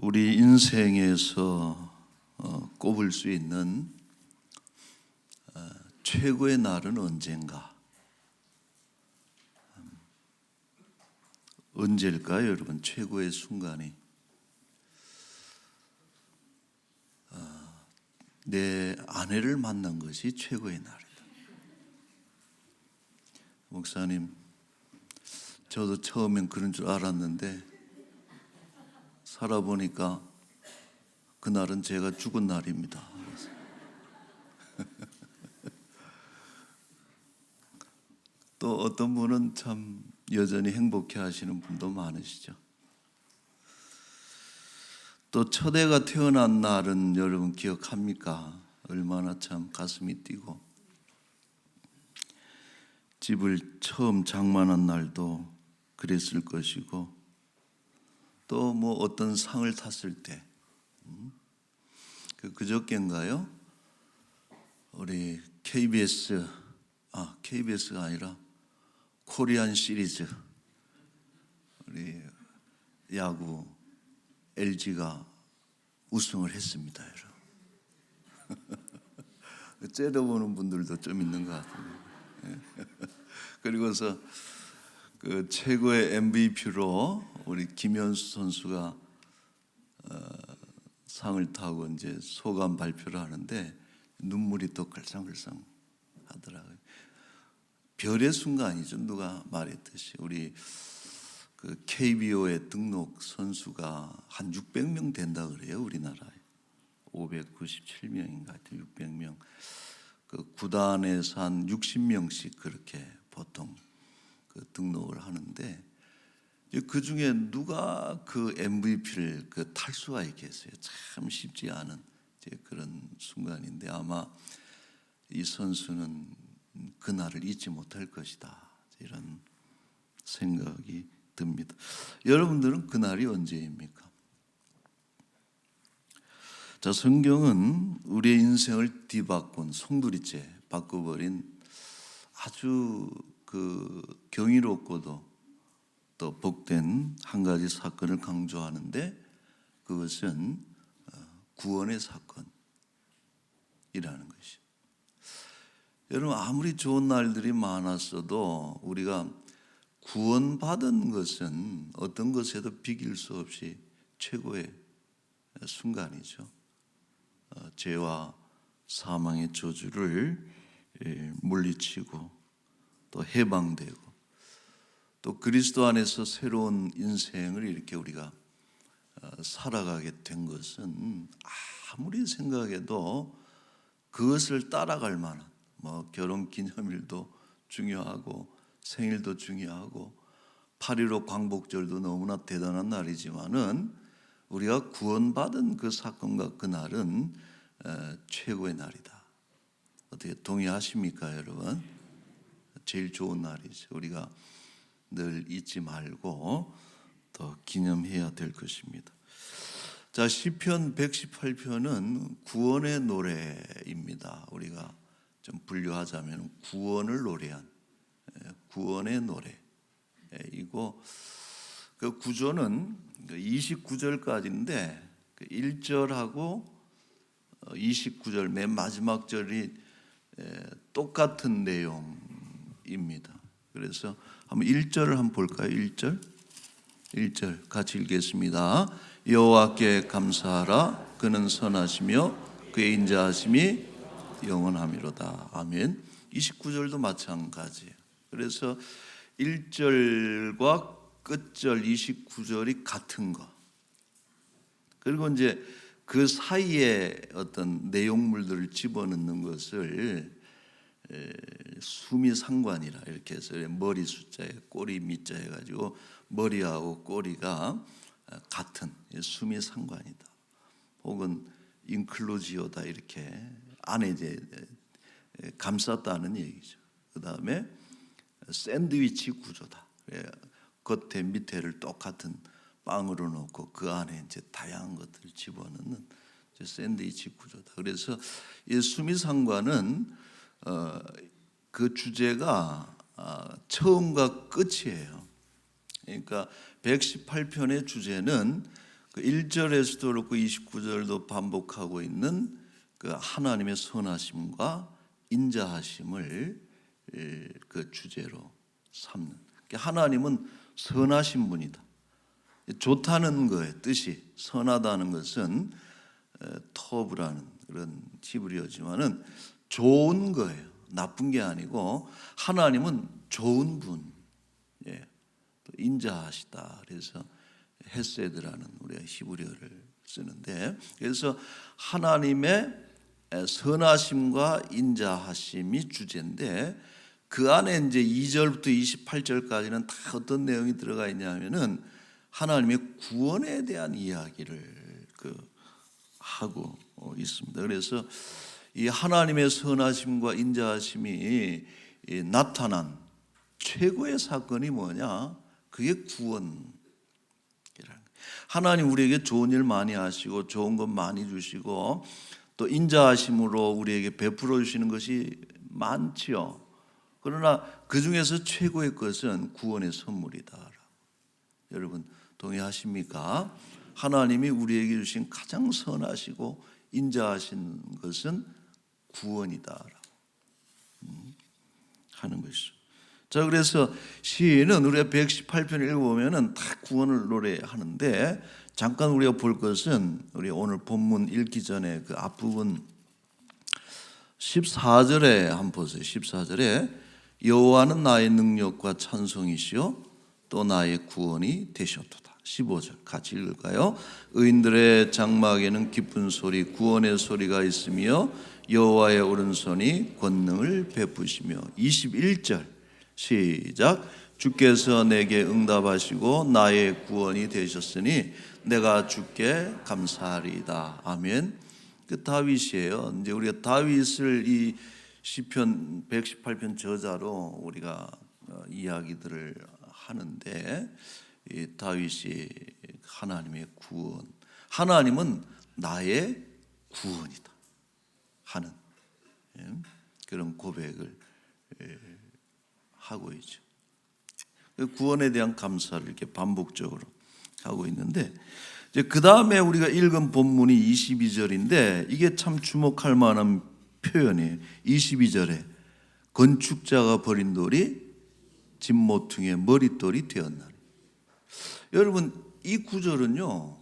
우리 인생에서 어, 꼽을 수 있는 어, 최고의 날은 언젠가? 음, 언제일까요, 여러분? 최고의 순간이 어, 내 아내를 만난 것이 최고의 날이다. 목사님, 저도 처음엔 그런 줄 알았는데 살아보니까 그날은 제가 죽은 날입니다. 또 어떤 분은 참 여전히 행복해 하시는 분도 많으시죠. 또 첫애가 태어난 날은 여러분 기억합니까? 얼마나 참 가슴이 뛰고 집을 처음 장만한 날도 그랬을 것이고 또 뭐 어떤 상을 탔을 때 음? 그 그저께인가요? 우리 KBS 아 KBS가 아니라 코리안 시리즈 우리 야구 LG가 우승을 했습니다, 여러분. 째려보는 분들도 좀 있는 것 같아요. 그리고서 그 최고의 MVP로 우리 김현수 선수가 어, 상을 타고 이제 소감 발표를 하는데 눈물이 또 글썽글썽 하더라고요. 별의 순간이죠. 누가 말했듯이 우리 그 KBO의 등록 선수가 한 600명 된다 그래요. 우리나라에 597명인가 하여튼 600명. 그 구단에서 한 60명씩 그렇게 보통 그 등록을 하는데 그 중에 누가 그 MVP를 그 탈 수가 있겠어요? 참 쉽지 않은 그런 순간인데 아마 이 선수는 그날을 잊지 못할 것이다 이런 생각이 듭니다. 여러분들은 그날이 언제입니까? 자 성경은 우리의 인생을 뒤바꾼 송두리째 바꿔버린 아주 그 경이롭고도 또 복된 한 가지 사건을 강조하는데 그것은 어, 구원의 사건이라는 것이. 여러분 아무리 좋은 날들이 많았어도 우리가 구원받은 것은 어떤 것에도 비길 수 없이 최고의 순간이죠. 어, 죄와 사망의 저주를 예, 물리치고 또 해방되고 또 그리스도 안에서 새로운 인생을 이렇게 우리가 어, 살아가게 된 것은 아무리 생각해도 그것을 따라갈 만한 뭐 결혼 기념일도 중요하고 생일도 중요하고 8.15 광복절도 너무나 대단한 날이지만은 우리가 구원받은 그 사건과 그 날은 최고의 날이다. 어떻게 동의하십니까, 여러분? 제일 좋은 날이죠. 우리가 늘 잊지 말고 더 기념해야 될 것입니다. 자, 시편 118편은 구원의 노래입니다. 우리가 좀 분류하자면 구원을 노래한 구원의 노래이고 그 구조는 29절까지인데 1절하고 29절 맨 마지막 절이 똑같은 내용입니다. 그래서 한번 1절을 한번 볼까요? 1절. 1절 같이 읽겠습니다. 여호와께 감사하라 그는 선하시며 그의 인자하심이 영원함이로다. 아멘. 29절도 마찬가지예요. 그래서 1절과 끝절 29절이 같은 거. 그리고 이제 그 사이에 어떤 내용물들을 집어넣는 것을 수미 상관이라 이렇게 해서 머리 숫자에 꼬리 밑자 해가지고 머리하고 꼬리가 같은 수미 상관이다. 혹은 인클루지오다 이렇게 안에 이제 감쌌다는 얘기죠. 그 다음에 샌드위치 구조다. 겉에 밑에를 똑같은 빵으로 넣고 그 안에 이제 다양한 것들을 집어넣는 샌드위치 구조다. 그래서 이 수미상관은 어, 그 주제가 어, 처음과 끝이에요. 그러니까 118편의 주제는 그그 1절에서도 그렇고 29절도 반복하고 있는 그 하나님의 선하심과 인자하심을 에, 그 주제로 삼는. 그러니까 하나님은 선하신 분이다. 좋다는 거의 뜻이 선하다는 것은 에, 터브라는 그런 히브리어지만은 좋은 거예요. 나쁜 게 아니고 하나님은 좋은 분, 예, 또 인자하시다. 그래서 헤세드라는 우리가 히브리어를 쓰는데 그래서 하나님의 선하심과 인자하심이 주제인데 그 안에 이제 2절부터 28절까지는 다 어떤 내용이 들어가 있냐면은 하나님의 구원에 대한 이야기를 그 하고 어, 있습니다. 그래서 이 하나님의 선하심과 인자하심이 이 나타난 최고의 사건이 뭐냐? 그게 구원. 하나님 우리에게 좋은 일 많이 하시고 좋은 것 많이 주시고 또 인자하심으로 우리에게 베풀어 주시는 것이 많지요. 그러나 그 중에서 최고의 것은 구원의 선물이다. 여러분 동의하십니까? 하나님이 우리에게 주신 가장 선하시고 인자하신 것은 구원이다. 음, 하는 것이죠. 자, 그래서 시인은 우리가 118편 읽어보면은 다 구원을 노래하는데 잠깐 우리가 볼 것은 우리 오늘 본문 읽기 전에 그 앞부분 14절에 한번 보세요. 14절에 여호와는 나의 능력과 찬송이시요 또 나의 구원이 되셨도다. 15절 같이 읽을까요? 의인들의 장막에는 기쁜 소리 구원의 소리가 있으며 여호와의 오른손이 권능을 베푸시며 21절 시작 주께서 내게 응답하시고 나의 구원이 되셨으니 내가 주께 감사하리이다. 아멘. 그 다윗이에요. 이제 우리가 다윗을 이 시편 118편 저자로 우리가 어, 이야기들을 하는데 이 다윗이 하나님의 구원, 하나님은 나의 구원이다 하는 예, 그런 고백을 예, 하고 있죠. 그 구원에 대한 감사를 이렇게 반복적으로 하고 있는데 그 다음에 우리가 읽은 본문이 22절인데 이게 참 주목할 만한 표현이에요. 22절에 건축자가 버린 돌이 진모퉁의 머릿돌이 되었나니. 여러분 이 구절은요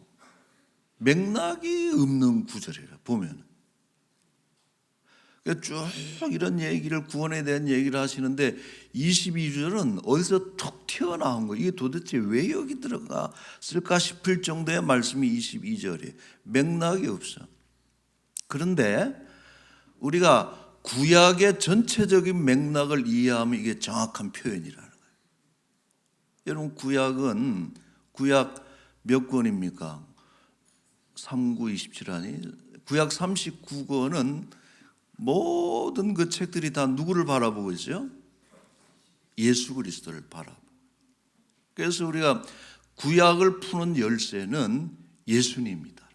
맥락이 없는 구절이라 보면 쭉 이런 얘기를 구원에 대한 얘기를 하시는데 22절은 어디서 툭 튀어나온 거예요. 이게 도대체 왜 여기 들어갔을까 싶을 정도의 말씀이 22절이에요. 맥락이 없어. 그런데 우리가 구약의 전체적인 맥락을 이해하면 이게 정확한 표현이라는 거예요. 여러분 구약은 구약 몇 권입니까? 39, 27 아니? 구약 39권은 모든 그 책들이 다 누구를 바라보고 있어요? 예수 그리스도를 바라보. 그래서 우리가 구약을 푸는 열쇠는 예수님이다.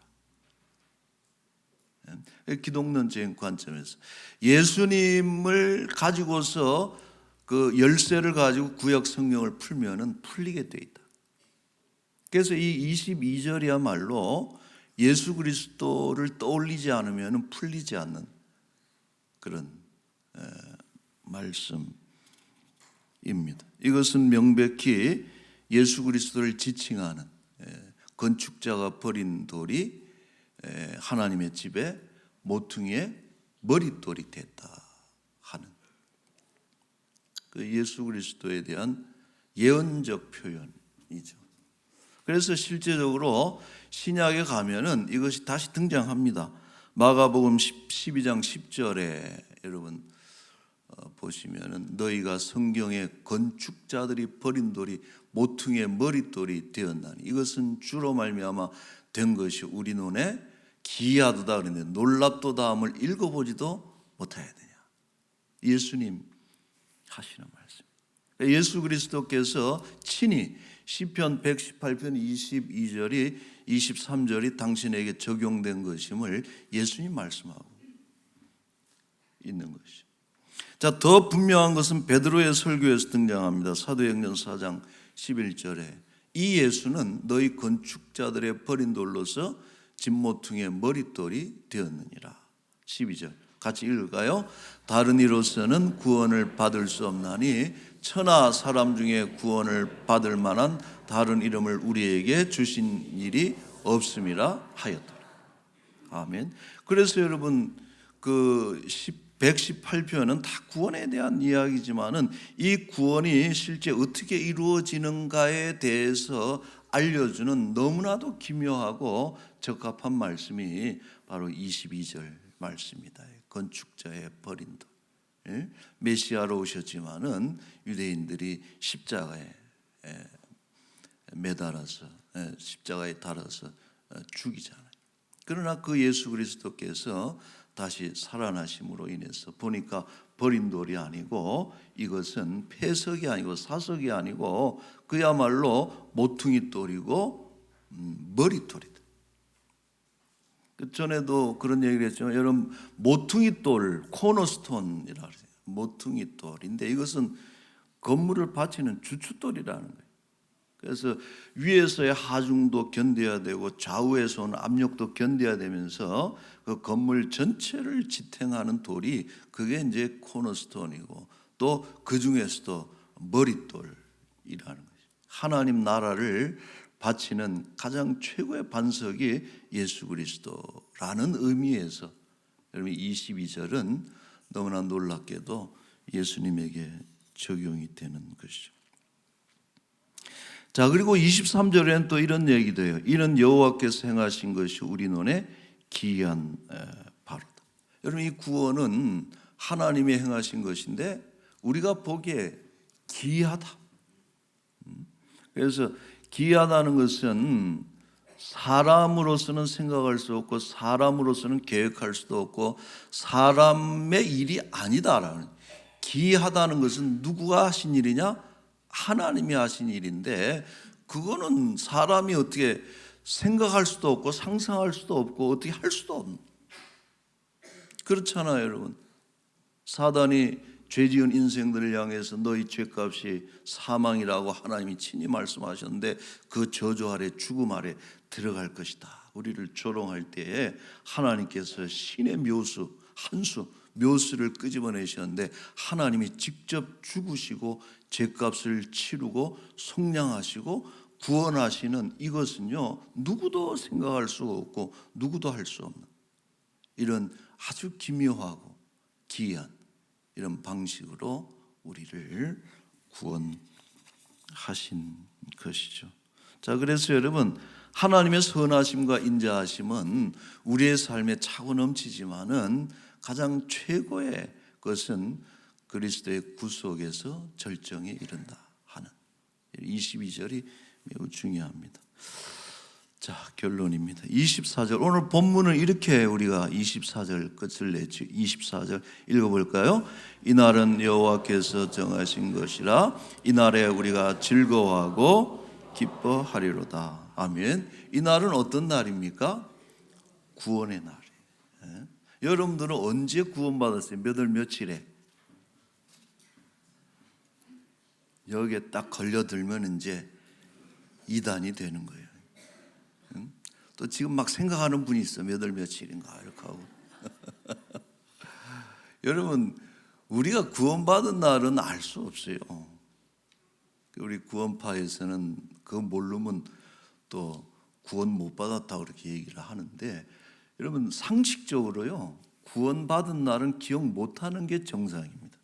기독론적인 관점에서 예수님을 가지고서 그 열쇠를 가지고 구약 성경을 풀면은 풀리게 돼 있다. 그래서 이 22절이야말로 예수 그리스도를 떠올리지 않으면 풀리지 않는 그런 말씀입니다. 이것은 명백히 예수 그리스도를 지칭하는 건축자가 버린 돌이 하나님의 집에 모퉁이의 머릿돌이 됐다 하는 그 예수 그리스도에 대한 예언적 표현이죠. 그래서 실제적으로 신약에 가면은 이것이 다시 등장합니다. 마가복음 12장 10절에 여러분 어, 보시면은 너희가 성경에 건축자들이 버린 돌이 모퉁이의 머릿돌이 되었나니 이것은 주로 말미암아 된 것이 우리 눈에 기이하도다 그랬는데 놀랍도다 함을 읽어보지도 못해야 되냐 예수님 하시는 말씀 예수 그리스도께서 친히 시편 118편 22절이 23절이 당신에게 적용된 것임을 예수님 말씀하고 있는 것이. 자, 더 분명한 것은 베드로의 설교에서 등장합니다. 사도행전 4장 11절에 이 예수는 너희 건축자들의 버린 돌로서 진모퉁의 머릿돌이 되었느니라. 12절 같이 읽을까요? 다른 이로서는 구원을 받을 수 없나니 천하 사람 중에 구원을 받을 만한 다른 이름을 우리에게 주신 일이 없음이라 하였더라. 아멘. 그래서 여러분 그 118편은 다 구원에 대한 이야기지만은 이 구원이 실제 어떻게 이루어지는가에 대해서 알려주는 너무나도 기묘하고 적합한 말씀이 바로 22절 말씀입니다. 건축자의 버린 돌. 예? 메시아로 오셨지만은 유대인들이 십자가에 예, 매달아서 예, 십자가에 달아서 어, 죽이잖아요. 그러나 그 예수 그리스도께서 다시 살아나심으로 인해서 보니까 버린 돌이 아니고 이것은 폐석이 아니고 사석이 아니고 그야말로 모퉁이 돌이고 음, 머리 돌이다. 그 전에도 그런 얘기를 했지만 여러분 모퉁이 돌 코너스톤이라 그래요. 모퉁이 돌인데 이것은 건물을 받치는 주춧돌이라는 거예요. 그래서 위에서의 하중도 견뎌야 되고 좌우에서 오는 압력도 견뎌야 되면서 그 건물 전체를 지탱하는 돌이 그게 이제 코너스톤이고 또 그 중에서도 머릿돌이라는 거죠. 하나님 나라를 바치는 가장 최고의 반석이 예수 그리스도라는 의미에서 여러분 22절은 너무나 놀랍게도 예수님에게 적용이 되는 것이죠. 자, 그리고 23절에는 또 이런 얘기도 해요. 이는 여호와께서 행하신 것이 우리 눈에 기이한 바로다. 여러분 이 구원은 하나님이 행하신 것인데 우리가 보기에 기이하다. 음? 그래서 기이하다는 것은 사람으로서는 생각할 수 없고 사람으로서는 계획할 수도 없고 사람의 일이 아니다라는 기이하다는 것은 누구가 하신 일이냐? 하나님이 하신 일인데 그거는 사람이 어떻게 생각할 수도 없고 상상할 수도 없고 어떻게 할 수도 없는 그렇잖아요, 여러분. 사단이 죄지은 인생들을 향해서 너희 죄값이 사망이라고 하나님이 친히 말씀하셨는데 그 저주 아래 죽음 아래 들어갈 것이다. 우리를 조롱할 때에 하나님께서 신의 묘수 한수 묘수를 끄집어내셨는데 하나님이 직접 죽으시고 죄값을 치르고 속량하시고 구원하시는 이것은요 누구도 생각할 수 없고 누구도 할 수 없는 이런 아주 기묘하고 기이한 이런 방식으로 우리를 구원하신 것이죠. 자, 그래서 여러분 하나님의 선하심과 인자하심은 우리의 삶에 차고 넘치지만은 가장 최고의 것은 그리스도의 구속에서 절정에 이른다 하는 22절이 매우 중요합니다. 자, 결론입니다. 24절. 오늘 본문은 이렇게 우리가 24절 끝을 냈죠. 24절 읽어 볼까요? 이날은 여호와께서 정하신 것이라 이날에 우리가 즐거워하고 기뻐하리로다. 아멘. 이날은 어떤 날입니까? 구원의 날. 예? 여러분들은 언제 구원받았어요? 몇월 며칠에? 여기에 딱 걸려들면 이제 이단이 되는 거예요. 응? 또 지금 막 생각하는 분이 있어. 몇 월 며칠인가 이렇게 하고. 여러분 우리가 구원받은 날은 알 수 없어요. 우리 구원파에서는 그 모르면 또 구원 못 받았다 그렇게 얘기를 하는데 여러분 상식적으로요 구원받은 날은 기억 못하는 게 정상입니다.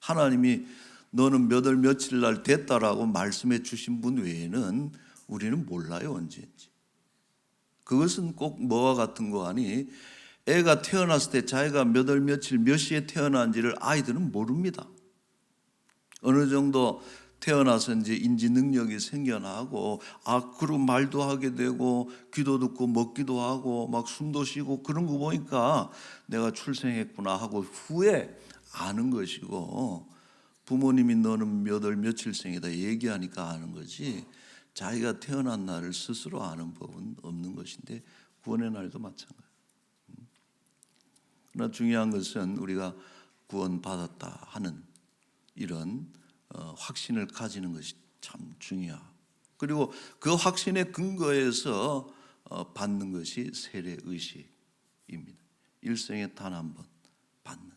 하나님이 너는 몇월 며칠 날 됐다라고 말씀해 주신 분 외에는 우리는 몰라요 언제인지. 그것은 꼭 뭐와 같은 거 아니? 애가 태어났을 때 자기가 몇 월 며칠 몇 시에 태어난지를 아이들은 모릅니다. 어느 정도 태어나서 이제 인지 능력이 생겨나고 아 그리고 말도 하게 되고 귀도 듣고 먹기도 하고 막 숨도 쉬고 그런 거 보니까 내가 출생했구나 하고 후에 아는 것이고 부모님이 너는 몇 월 며칠 생이다 얘기하니까 아는 거지 자기가 태어난 날을 스스로 아는 법은 없는 것인데 구원의 날도 마찬가지. 그러나 중요한 것은 우리가 구원받았다 하는 이런 어, 확신을 가지는 것이 참 중요하고 그리고 그 확신에 근거해서 어, 받는 것이 세례 의식입니다. 일생에 단 한 번 받는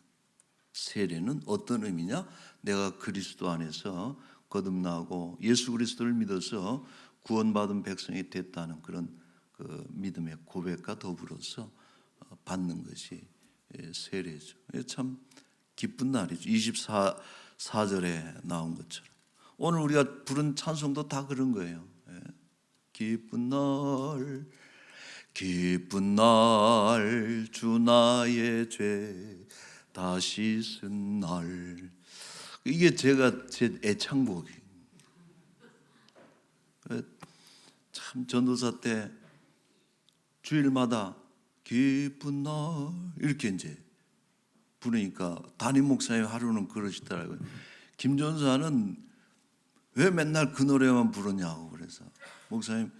세례는 어떤 의미냐? 내가 그리스도 안에서 거듭나고 예수 그리스도를 믿어서 구원받은 백성이 됐다는 그런 그 믿음의 고백과 더불어서 어, 받는 것이 예, 세례죠. 예, 참 기쁜 날이죠. 24 4절에 나온 것처럼 오늘 우리가 부른 찬송도 다 그런 거예요. 예. 기쁜 날 기쁜 날 주 나의 죄 다시 쓴 날 이게 제가 제 애창곡이 참 전도사 때 주일마다 기쁜 날 이렇게 이제 부르니까 담임 목사님 하루는 그러시더라고요. 김 전사는 왜 맨날 그 노래만 부르냐고 그래서 목사님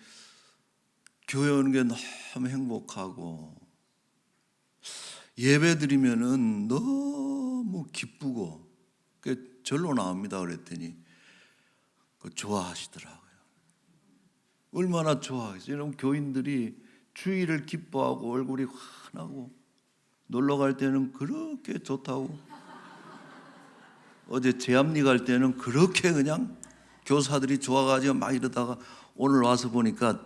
교회 오는 게 너무 행복하고 예배 드리면은 너무 기쁘고 그 절로 나옵니다 그랬더니 그 좋아하시더라고요. 얼마나 좋아하겠어요. 이런 교인들이 주일을 기뻐하고 얼굴이 환하고 놀러 갈 때는 그렇게 좋다고 어제 제암리 갈 때는 그렇게 그냥 교사들이 좋아가지고 막 이러다가 오늘 와서 보니까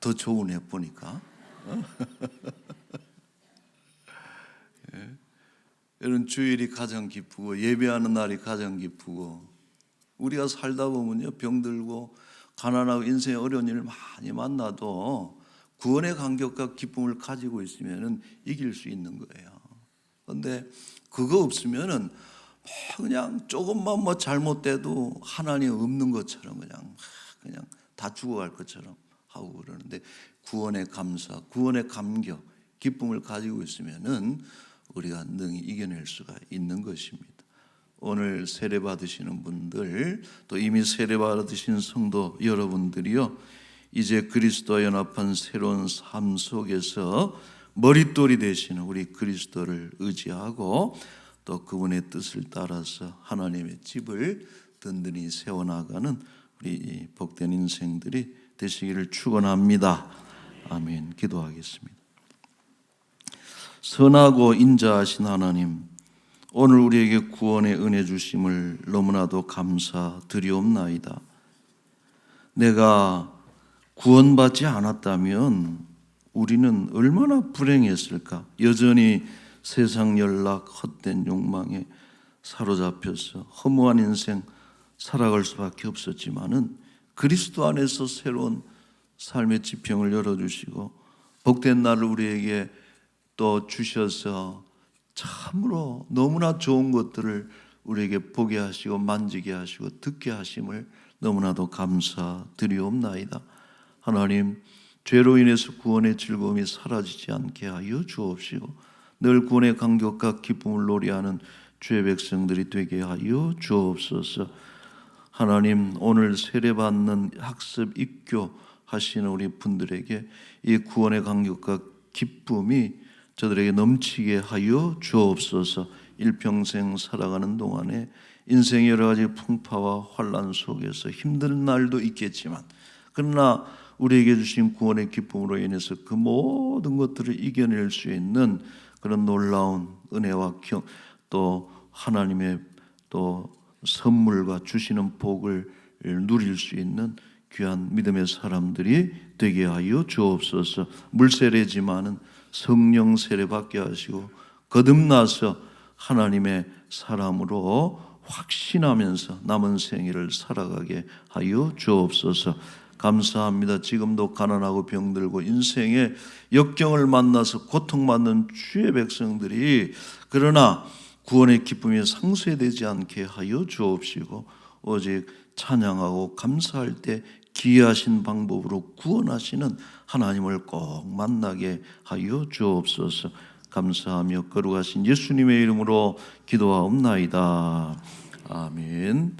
더 좋으네 보니까 예. 이런 주일이 가장 기쁘고 예배하는 날이 가장 기쁘고 우리가 살다 보면요 병들고 가난하고 인생의 어려운 일을 많이 만나도 구원의 감격과 기쁨을 가지고 있으면은 이길 수 있는 거예요. 그런데 그거 없으면은 뭐 그냥 조금만 뭐 잘못돼도 하나님 없는 것처럼 그냥 그냥 다 죽어갈 것처럼 하고 그러는데 구원의 감사, 구원의 감격, 기쁨을 가지고 있으면은 우리가 능히 이겨낼 수가 있는 것입니다. 오늘 세례 받으시는 분들 또 이미 세례 받으신 성도 여러분들이요 이제 그리스도와 연합한 새로운 삶 속에서 머릿돌이 되시는 우리 그리스도를 의지하고 또 그분의 뜻을 따라서 하나님의 집을 든든히 세워나가는 우리 복된 인생들이 되시기를 축원합니다. 아멘. 기도하겠습니다. 선하고 인자하신 하나님, 오늘 우리에게 구원의 은혜 주심을 너무나도 감사드리옵나이다. 내가 구원받지 않았다면 우리는 얼마나 불행했을까? 여전히 세상 연락, 헛된 욕망에 사로잡혀서 허무한 인생 살아갈 수밖에 없었지만은 그리스도 안에서 새로운 삶의 지평을 열어주시고 복된 날을 우리에게 또 주셔서 참으로 너무나 좋은 것들을 우리에게 보게 하시고 만지게 하시고 듣게 하심을 너무나도 감사드리옵나이다. 하나님 죄로 인해서 구원의 즐거움이 사라지지 않게 하여 주옵시고 늘 구원의 감격과 기쁨을 노래하는 주의 백성들이 되게 하여 주옵소서. 하나님 오늘 세례받는 학습 입교 하시는 우리 분들에게 이 구원의 감격과 기쁨이 저들에게 넘치게 하여 주옵소서. 일평생 살아가는 동안에 인생의 여러 가지 풍파와 환란 속에서 힘든 날도 있겠지만 그러나 우리에게 주신 구원의 기쁨으로 인해서 그 모든 것들을 이겨낼 수 있는 그런 놀라운 은혜와 또 하나님의 또 선물과 주시는 복을 누릴 수 있는 귀한 믿음의 사람들이 되게 하여 주옵소서. 물세례지만은 성령 세례 받게 하시고 거듭나서 하나님의 사람으로 확신하면서 남은 생일을 살아가게 하여 주옵소서. 감사합니다. 지금도 가난하고 병들고 인생의 역경을 만나서 고통받는 주의 백성들이 그러나 구원의 기쁨이 상쇄되지 않게 하여 주옵시고 오직 찬양하고 감사할 때 기이하신 방법으로 구원하시는 하나님을 꼭 만나게 하여 주옵소서. 감사하며 거룩하신 예수님의 이름으로 기도하옵나이다. 아멘.